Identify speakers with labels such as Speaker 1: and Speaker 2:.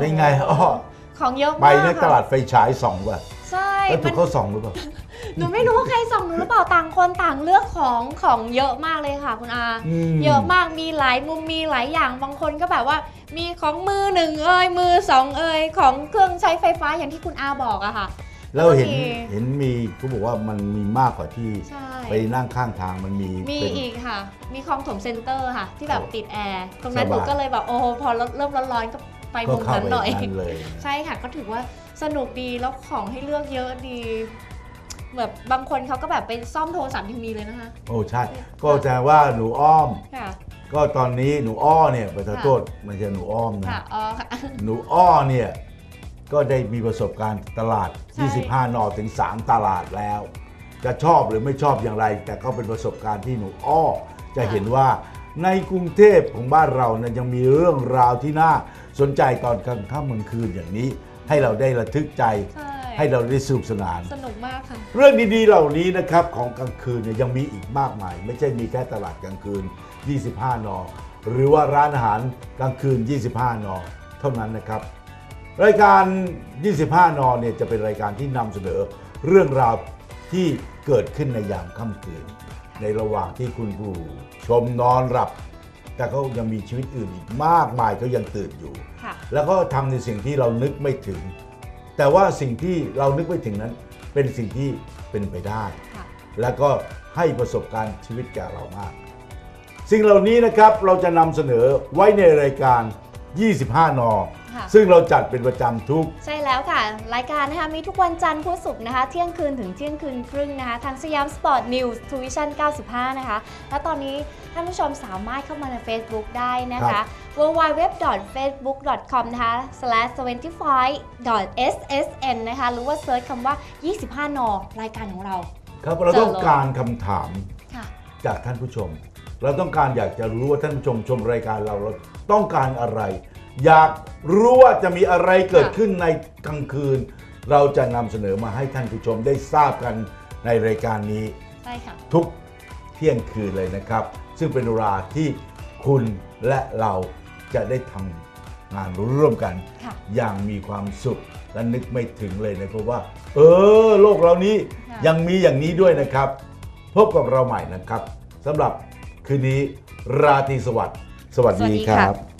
Speaker 1: เป็นไงอ้อ
Speaker 2: ของเยอะ
Speaker 1: ไป
Speaker 2: มาก
Speaker 1: ในต
Speaker 2: ค่ะ
Speaker 1: ลาดไฟฉายส่องป่ะ
Speaker 2: ใช่
Speaker 1: แล้วถู
Speaker 2: มั
Speaker 1: ก
Speaker 2: น
Speaker 1: เขาส่องหรือเปล่า
Speaker 2: หนูไม่รู้ว่าใครส่องหนูหรือเปล่าต่างคนต่างเลือกของของเยอะมากเลยค่ะคุณอา
Speaker 1: อืม
Speaker 2: เยอะมากมีหลายมุมมีหลายอย่างบางคนก็แบบว่า มีของมือหนึ่งเอ่ยมือสองเอ่ยของเครื่องใช้ไฟฟ้าอย่างที่คุณอาบอกอะค่ะ
Speaker 1: แล้วเห็น
Speaker 2: โอเค
Speaker 1: เห็นมีเขาบอกว่ามันมีมากกว่าที่
Speaker 2: ใช่
Speaker 1: ไปนั่งข้างทางมันมี
Speaker 2: มี
Speaker 1: เป็น
Speaker 2: อีกค่ะ มีคลองถมเซ็นเตอร์ค่ะ ที่แบบ
Speaker 1: โอ้
Speaker 2: ติดแอร์ตรงนั้น
Speaker 1: ส
Speaker 2: ห
Speaker 1: บาย
Speaker 2: นูก็เลยแบบโอ้โหพอเริ่มร้อนๆก็ ไป
Speaker 1: ก็
Speaker 2: มุม
Speaker 1: เข้า
Speaker 2: นั้น
Speaker 1: ไป
Speaker 2: หน่อย
Speaker 1: นั่นเลย
Speaker 2: ใช่ค่ะก็ถือว่าสนุกดีแล้วของให้เลือกเยอะดีแบบบางคนเขาก็แบบไปซ่อมโทรศัพท์ยังมีเลยนะคะ
Speaker 1: โอ้ใช่ ก็แสดงว่าหนูอ้อม
Speaker 2: ค่ะ
Speaker 1: ก็ตอนนี้หนูอ้อเนี่ยประโทษไม่ใช่หนูอ้อมนะ
Speaker 2: ค่ะอ๋อค่ะ
Speaker 1: หนูอ้อเนี่ยก็ได้มีประสบการณ์ตลาด
Speaker 2: ใช่
Speaker 1: 25 นอถึง 3 ตลาดแล้ว จะชอบหรือไม่ชอบอย่างไร แต่ก็เป็นประสบการณ์ที่หนูอ้อ จะเห็นว่าในกรุงเทพของบ้านเราเนี่ยยังมีเรื่องราวที่น่า สนใจตอนกลางค่ำกลางคืนอย่างนี้ ให้เราได้ระทึกใจ
Speaker 2: ใช่
Speaker 1: ให้เราได้สนุกสนาน
Speaker 2: สนุกมากค่ะ
Speaker 1: เรื่องดีๆเหล่านี้นะครับของกลางคืนเนี่ยยังมีอีกมากมาย ไม่ใช่มีแค่ตลาดกลางคืน 25 นอ หรือว่าร้านอาหารกลางคืน 25 นอ เท่านั้นนะครับ รายการ 25 นอเนี่ยจะเป็นรายการที่นำเสนอเรื่องราวที่เกิดขึ้นในยามค่ำคืน ในระหว่างที่คุณผู้ชมนอนหลับ แต่เขายังมีชีวิตอื่นอีกมากมายเขายังตื่นอยู่
Speaker 2: ค่ะ
Speaker 1: แล้วก็ทำในสิ่งที่เรานึกไม่ถึง แต่ว่าสิ่งที่เรานึกไม่ถึงนั้น เป็นสิ่งที่เป็นไปได้ แล้วก็ให้ประสบการณ์ชีวิตแก่เรามาก สิ่งเหล่านี้นะครับเราจะนำเสนอไว้ในรายการ 25 นอ
Speaker 2: ค่ะ
Speaker 1: ซึ่งเราจัดเป็นประจำทุก
Speaker 2: ใช่แล้วค่ะ รายการนะคะมีทุกวันจันทร์พุธศุกร์นะคะ เที่ยงคืนถึงเที่ยงคืนครึ่งนะคะ ทางสยามสปอร์ตนิวส์ทูวิชั่น 95 นะคะ และตอนนี้ท่านผู้ชมสามารถเข้ามาใน Facebook ได้นะ
Speaker 1: ครั
Speaker 2: คะ
Speaker 1: บ
Speaker 2: www.facebook.com นะคะ slash25.ssn นะคะ หรือว่าเซิร์ชคำว่า 25 นอรายการของเรา
Speaker 1: ครับเราต้อง
Speaker 2: เจอเลย
Speaker 1: การคำถาม
Speaker 2: ค่ะ
Speaker 1: จากท่านผู้ชม เราต้องการอยากจะรู้ว่าท่านผู้ชมชมรายการเราเราต้องการอะไร อยากรู้ว่าจะมีอะไรเกิด
Speaker 2: ค่ะ
Speaker 1: ขึ้นในกลางคืน เราจะนำเสนอมาให้ท่านผู้ชมได้ทราบกันในรายการนี้
Speaker 2: ใช่ค่ะ
Speaker 1: ทุกเที่ยงคืนเลยนะครับ ซึ่งเป็นเวลาที่คุณและเราจะได้ทำงานร่วมกัน
Speaker 2: ค่ะ
Speaker 1: อย่างมีความสุขและนึกไม่ถึงเลยนะครับว่า เออ โลกเรานี้
Speaker 2: ค่ะ
Speaker 1: ยังมีอย่างนี้ด้วยนะครับ พบกับเราใหม่นะครับสำหรับคืนนี้ราตรีสวัสดิ์สวัสดีครับ